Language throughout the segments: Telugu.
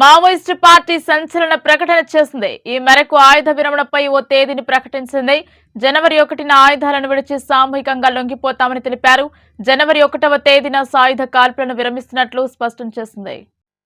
మావోయిస్టు పార్టీ సంచలన ప్రకటన చేసింది. ఈ మేరకు ఆయుధ విరమణపై ఓ తేదీని ప్రకటించింది. జనవరి ఒకటిన ఆయుధాలను విడిచి సామూహికంగా లొంగిపోతామని తెలిపారు. జనవరి ఒకటవ తేదీన సాయుధ కాల్పులను విరమిస్తున్నట్లు స్పష్టం చేసింది.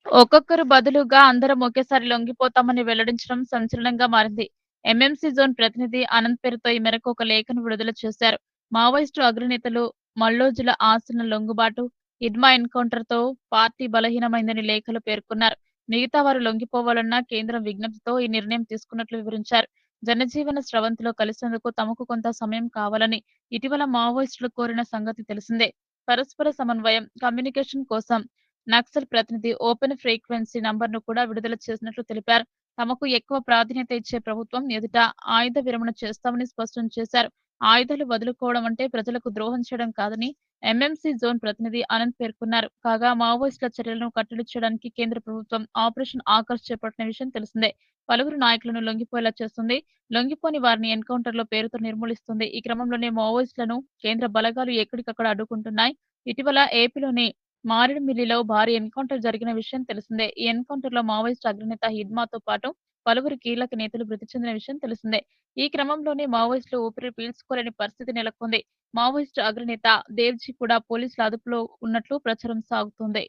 ఒక్కొక్కరు బదులుగా అందరం ఒకేసారి లొంగిపోతామని వెల్లడించడం సంచలనంగా మారింది. ఎంఎంసీ జోన్ ప్రతినిధి అనంత్ పేరుతో ఈ మేరకు ఒక లేఖను విడుదల చేశారు. మావోయిస్టు అగ్రనేతలు మల్లోజుల ఆసన లొంగుబాటు ఇడ్మా ఎన్కౌంటర్తో పార్టీ బలహీనమైందని లేఖలు పేర్కొన్నారు. మిగతా వారు లొంగిపోవాలన్న కేంద్రం విజ్ఞప్తితో ఈ నిర్ణయం తీసుకున్నట్లు వివరించారు. జనజీవన స్రవంతిలో కలిసేందుకు తమకు కొంత సమయం కావాలని ఇటీవల మావోయిస్టులు కోరిన సంగతి తెలిసిందే. పరస్పర సమన్వయం కమ్యూనికేషన్ కోసం నక్సల్ ప్రతినిధి ఓపెన్ ఫ్రీక్వెన్సీ నంబర్ను కూడా విడుదల చేసినట్లు తెలిపారు. తమకు ఎక్కువ ప్రాధాన్యత ఇచ్చే ప్రభుత్వం ఎదుట ఆయుధ విరమణ చేస్తామని స్పష్టం చేశారు. ఆయుధాలు వదులుకోవడం అంటే ప్రజలకు ద్రోహం చేయడం కాదని ఎంఎంసీ జోన్ ప్రతినిధి అనంత్ పేర్కొన్నారు. కాగా మావోయిస్టుల చర్యలను కట్టడి చేయడానికి కేంద్ర ప్రభుత్వం ఆపరేషన్ ఆకర్ష్ చేపట్టిన విషయం తెలిసిందే. పలువురు నాయకులను లొంగిపోయేలా చేస్తుంది. లొంగిపోని వారిని ఎన్కౌంటర్లో పేరుతో నిర్మూలిస్తుంది. ఈ క్రమంలోనే మావోయిస్టులను కేంద్ర బలగాలు ఎక్కడికక్కడ అడ్డుకుంటున్నాయి. ఇటీవల ఏపీలోని మారేడుమిల్లిలో భారీ ఎన్కౌంటర్ జరిగిన విషయం తెలిసిందే. ఈ ఎన్కౌంటర్లో మావోయిస్టు అగ్రనేత హిద్మాతో పాటు పలువురు కీలక నేతలు మృతి చెందిన విషయం తెలిసిందే. ఈ క్రమంలోనే మావోయిస్టులు ఊపిరి పీల్చుకోలేని పరిస్థితి నెలకొంది. మావోయిస్టు అగ్రనేత దేవ్జీ కూడా పోలీసుల అదుపులో ఉన్నట్లు ప్రచారం సాగుతోంది.